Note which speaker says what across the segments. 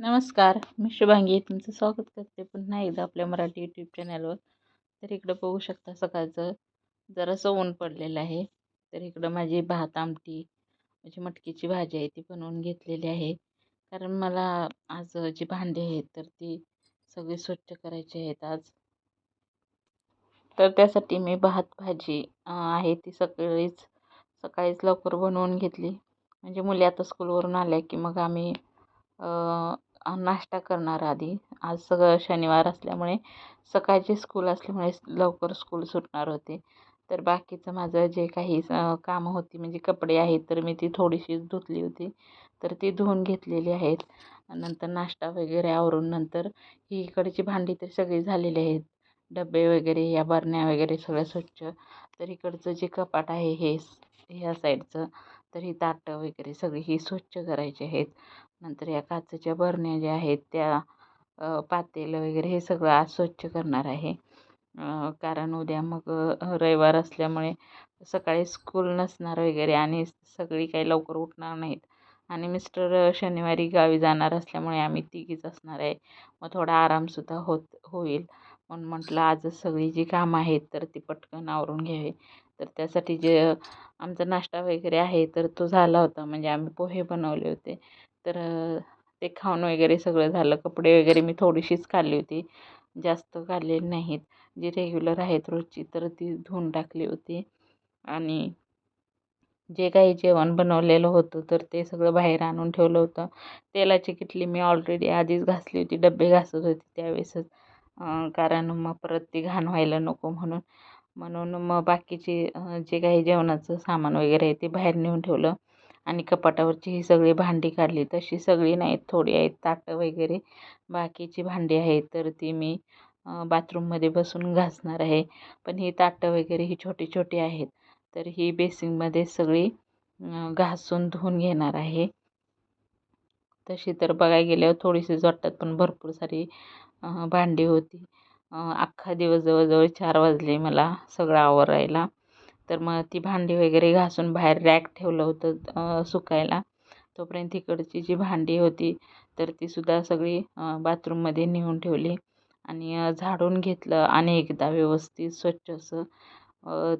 Speaker 1: नमस्कार मी शुभांगी तुमचं स्वागत करते पुन्हा एकदा आपल्या मराठी यूट्यूब चॅनलवर तर इकडं बघू शकता सकाळचं जरासं ऊन पडलेलं आहे. तर इकडं माझी भात आमटी म्हणजे मटकीची भाजी आहे ती बनवून घेतलेली आहे. कारण मला आज जी भांडी आहेत तर ती सगळी स्वच्छ करायची आहेत आज. तर त्यासाठी मी भात भाजी आहे ती सकाळीच सकाळीच लवकर बनवून घेतली. म्हणजे मुली आता स्कूलवरून आल्या की मग आम्ही नाश्ता करणार आधी. आज सगळं शनिवार असल्यामुळे सकाळची स्कूल असल्यामुळे लवकर स्कूल सुटणार होते. तर बाकीचं माझं जे काही कामं होती म्हणजे कपडे आहेत तर मी ती थोडीशीच धुतली होती. तर ती धुवून घेतलेली आहेत. नंतर नाश्ता वगैरे आवरून नंतर ही इकडची भांडी तर सगळी झालेली आहेत. डबे वगैरे या बरण्या वगैरे सगळं स्वच्छ. तर इकडचं जे कपाट आहे हे ह्या साईडचं तर ही ताटं वगैरे सगळी ही स्वच्छ करायची आहेत. नंतर या काचेच्या बरण्या ज्या आहेत त्या पातेलं वगैरे हे सगळं आज स्वच्छ करणार आहे. कारण उद्या मग रविवार असल्यामुळे सकाळी स्कूल नसणार वगैरे आणि सगळी काही लवकर उठणार नाहीत. आणि मिस्टर शनिवारी गावी जाणार असल्यामुळे आम्ही तिघीच असणार आहे. मग थोडा आरामसुद्धा होत होईल. म्हणून म्हटलं आजच सगळी जी कामं आहेत तर ती पटकन आवरून घ्यावी. तर त्यासाठी जे आमचा नाश्ता वगैरे आहे तर तो झाला होता. म्हणजे आम्ही पोहे बनवले होते. तर ते खाऊन वगैरे सगळं झालं. कपडे वगैरे मी थोडीशीच काढली होती. जास्त काढलेली नाहीत. जी रेग्युलर आहेत रोजची तर ती धुवून टाकली होती. आणि जे काही जेवण बनवलेलं होतं तर ते सगळं बाहेर आणून ठेवलं होतं. तेलाची किटली मी ऑलरेडी आधीच घासली होती. डबे घासत होते त्यावेळेसच. कारण मग परत ती घाण व्हायला नको म्हणून. म्हणून मग बाकीचे जे काही जेवणाचं सामान वगैरे आहे ते बाहेर नेऊन ठेवलं. आणि कपाटावरची ही सगळी भांडी काढली. तशी सगळी नाहीत थोडी आहेत ताटं वगैरे. बाकीची भांडी आहेत तर ती मी बाथरूममध्ये बसून घासणार आहे. पण ही ताटं वगैरे ही छोटी छोटी आहेत. तर ही बेसिनमध्ये सगळी घासून धुवून घेणार आहे. तशी तर बघायला गेल्यावर थोडीशीच वाटतात पण भरपूर सारी भांडी होती. अख्खा दिवस जवळजवळ चार वाजले मला सगळं आवरायला. तर मग ती भांडी वगैरे घासून बाहेर रॅक ठेवलं होतं सुकायला. तोपर्यंत तिकडची जी भांडी होती तर तीसुद्धा सगळी बाथरूममध्ये नेऊन ठेवली आणि झाडून घेतलं आणि एकदा व्यवस्थित स्वच्छ असं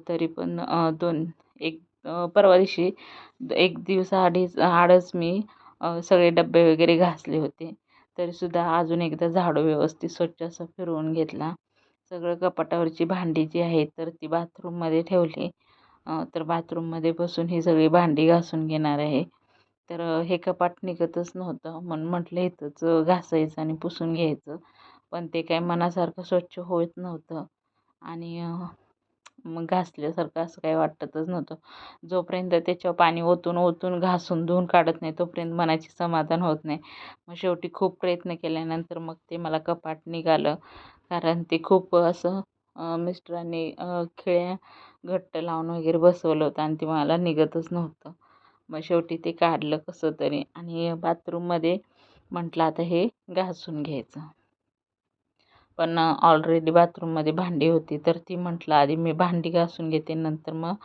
Speaker 1: तरी पण दोन एक परवा दिवशी एक दिवसाआधीच आडच मी सगळे डबे वगैरे घासले होते. तरीसुद्धा अजून एकदा झाडू व्यवस्थित स्वच्छ असं फिरवून घेतला. सगळं कपाटावरची भांडी जी आहेत तर ती बाथरूममध्ये ठेवली. तर बाथरूममध्ये बसून ही सगळी भांडी घासून घेणार आहे. तर हे कपाट निघतच नव्हतं. म्हणून म्हटलं इथंच घासायचं आणि पुसून घ्यायचं. पण ते काय मनासारखं स्वच्छ होत नव्हतं. आणि मग घासल्यासारखं असं काही वाटतच नव्हतं. जोपर्यंत त्याच्यावर पाणी ओतून ओतून घासून धुवून काढत नाही तोपर्यंत मनाची समाधान होत नाही. मग शेवटी खूप प्रयत्न केल्यानंतर मग ते मला कपाट निघालं. कारण ते खूप असं मिस्टरांनी खिळ्या घट्ट लावून वगैरे बसवलं होतं आणि ते मला निघतच नव्हतं. मग शेवटी ते काढलं कसं तरी आणि बाथरूममध्ये म्हटलं आता हे घासून घ्यायचं. पण ऑलरेडी बाथरूममध्ये भांडी होती तर ती म्हटलं आधी मी भांडी घासून घेते नंतर मग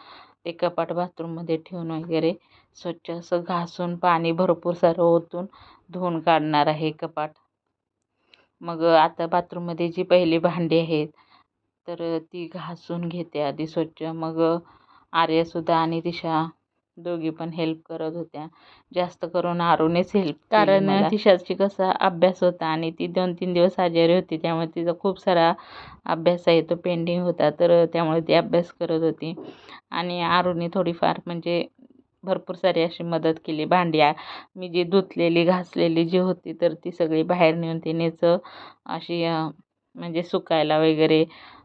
Speaker 1: ते कपाट बाथरूममध्ये ठेवून वगैरे स्वच्छ असं घासून पाणी भरपूर सारं ओतून धुवून काढणार आहे कपाट. मग आता बाथरूममध्ये जी पहिली भांडी आहेत तर ती घासून घेते आधी स्वच्छ. मग आर्यासुद्धा आणि दिशा दोघी पण हेल्प करत होत्या. जास्त करून आरूनेच हेल्प कारण तिशाची कसा अभ्यास होता आणि ती दोन तीन दिवस आजारी होती त्यामुळे तिचा खूप सारा अभ्यास आहे तो पेंडिंग होता तर त्यामुळे ती अभ्यास करत होती. आणि आरूने थोडीफार म्हणजे भरपूर सारी अशी मदत केली. भांडी मी जी धुतलेली घासलेली जी होती तर ती सगळी बाहेर नेऊन तिनेच अशी म्हणजे सुकायला वगैरे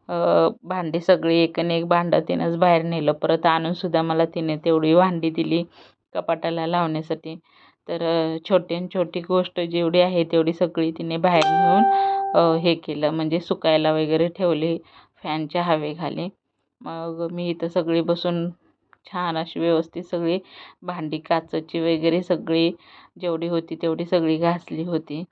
Speaker 1: भांडी सगळी एक एक भांडं तिनंच बाहेर नेलं. परत आणूनसुद्धा मला तिने तेवढी भांडी दिली कपाटाला लावण्यासाठी. तर छोटी आणि छोटी गोष्ट जेवढी आहे तेवढी सगळी तिने बाहेर नेऊन हे केलं. म्हणजे सुकायला वगैरे ठेवली फॅनच्या हवेखाली. मग मी इथं सगळी बसून छान अशी व्यवस्थित सगळी भांडी काचेची वगैरे सगळी जेवढी होती तेवढी सगळी घासली होती.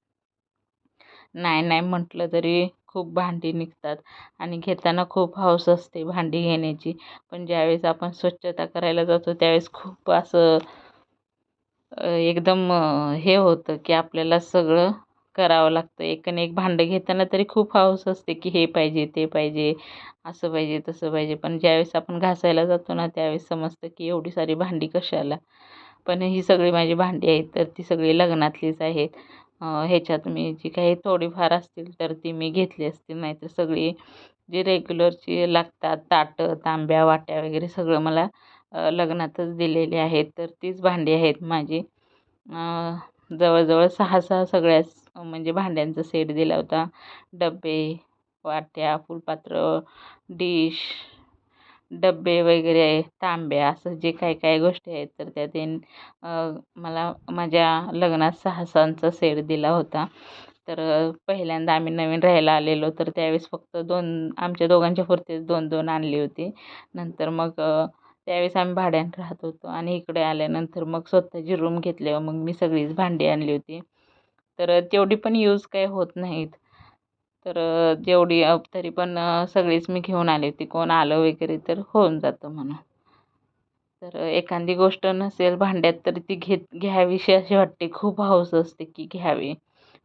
Speaker 1: नाही नाही म्हटलं तरी खूप भांडी निघतात आणि घेताना खूप हौस असते भांडी घेण्याची. पण ज्यावेळेस आपण स्वच्छता करायला जातो त्यावेळेस खूप असं एकदम हे होतं की आपल्याला सगळं करावं लागतं. एक आणि एक भांडं घेताना तरी खूप हौस असते की हे पाहिजे ते पाहिजे असं पाहिजे तसं पाहिजे. पण ज्यावेळेस आपण घासायला जातो ना त्यावेळेस समजतं की एवढी सारी भांडी कशाला? पण ही सगळी माझी भांडी आहेत तर ती सगळी लग्नातलीच आहेत. ह्याच्यात मी जी काही थोडीफार असतील तर ती मी घेतली असतील. नाहीतर सगळी जी रेग्युलरची लागतात ताटं तांब्या वाट्या वगैरे सगळं मला लग्नातच दिलेली आहेत. तर तीच भांडी आहेत माझी. जवळजवळ सहा सहा सगळ्याच म्हणजे भांड्यांचा सेट दिला होता. डबे वाट्या फुलपात्र डिश डबे वगैरे तांब्या असं जे काय काय गोष्टी आहेत तर त्या मला माझ्या लग्नात सहा सेट दिला होता. तर पहिल्यांदा आम्ही नवीन राहायला आलेलो तर त्यावेळेस फक्त दोन आमच्या दोघांच्या पुरतेच दोन दोन आणली होती. नंतर मग त्यावेळेस आम्ही भाड्यानं राहत होतो आणि इकडे आल्यानंतर मग स्वतःची रूम घेतल्यावर मग मी सगळीच भांडी आणली होती. तर तेवढी पण यूज काही होत नाहीत. तर जेवढी तरी पण सगळीच मी घेऊन आले होती. कोण आलं वगैरे तर होऊन जातं म्हणून. तर एखादी गोष्ट नसेल भांड्यात तर ती घेत घ्यावीशी अशी वाटते. खूप हौस असते की घ्यावी.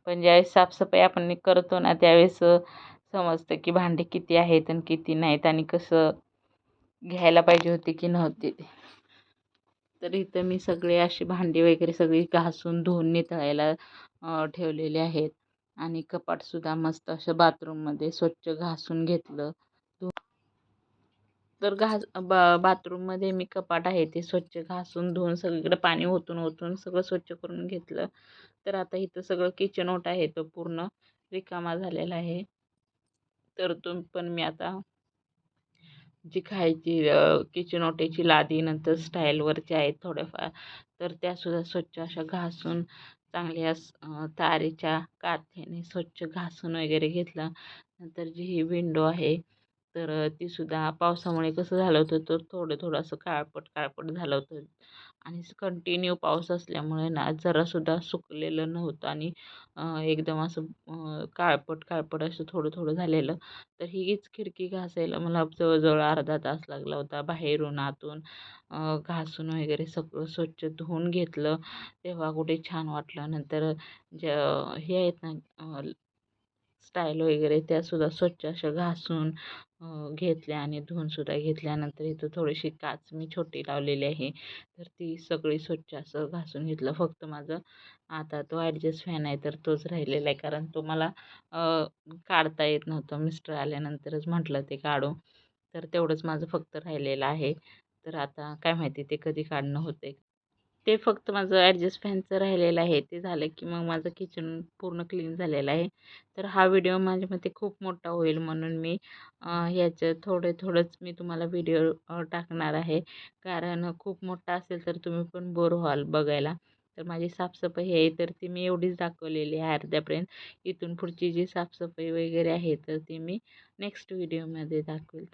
Speaker 1: पण ज्यावेळेस साफसफाई आपण करतो ना त्यावेळेस समजतं की भांडी किती आहेत आणि किती नाहीत आणि कसं घ्यायला पाहिजे होती की नव्हती तर इथं मी सगळे अशी भांडी वगैरे सगळी घासून धुवून नितळायला ठेवलेले आहेत. आणि कपाटसुद्धा मस्त असं बाथरूममध्ये स्वच्छ घासून घेतलं. तर घास बा बाथरूममध्ये मी कपाट आहे ते स्वच्छ घासून धुवून सगळीकडे पाणी ओतून ओतून सगळं स्वच्छ करून घेतलं. तर आता इथं सगळं किचन ओट आहे तो पूर्ण रिकामा झालेला आहे. तर तो पण मी आता जी खायची किचन ओट्याची लादी नंतर स्टाईलवरच्या आहेत थोड्याफार तर त्यासुद्धा स्वच्छ अशा घासून चांगल्या तारेच्या काथ्याने स्वच्छ घासून वगैरे घेतलं. नंतर जी ही विंडो आहे तर तीसुद्धा पावसामुळे कसं झालं होतं तर थोडं थोडं असं काळपट काळपट झालं होतं. आणि कंटिन्यू पाऊस असल्यामुळे ना जरासुद्धा सुकलेलं नव्हतं आणि एकदम असं काळपट काळपट असं थोडं थोडं झालेलं. तर हीच खिडकी घासायला मला जवळजवळ अर्धा तास लागला होता. बाहेरून आतून घासून वगैरे सगळं स्वच्छ धुवून घेतलं. तेव्हा कुठे छान वाटलं. नंतर ज्या हे आहेत ना स्टाईल वगैरे त्यासुद्धा स्वच्छ अशा घासून घेतल्या आणि धुवूनसुद्धा घेतल्यानंतर इथं थोडीशी काच मी छोटी लावलेली आहे. तर ती सगळी स्वच्छ असं घासून घेतलं. फक्त माझं आता तो ॲडजस्ट फॅन आहे तर तोच राहिलेला आहे. कारण तो मला काढता येत नव्हतं. मिस्टर आल्यानंतरच म्हटलं ते काढू. तर तेवढंच माझं फक्त राहिलेलं आहे. तर आता काय माहिती ते कधी काढणं होते ते फक्त माझं ॲडजस्ट फॅनचं राहिलेलं आहे. ते झालं की मग माझं किचन पूर्ण क्लीन झालेलं आहे. तर हा व्हिडिओ माझ्या मते खूप मोठा होईल म्हणून मी ह्याचं थोडं थोडंच मी तुम्हाला व्हिडिओ टाकणार आहे. कारण खूप मोठा असेल तर तुम्ही पण बोर व्हाल बघायला. तर माझी साफसफाई आहे तर ती मी एवढीच दाखवलेली आहे अर्ध्यापर्यंत. इथून पुढची जी साफसफाई वगैरे आहे तर ती मी नेक्स्ट व्हिडिओमध्ये दाखवेल.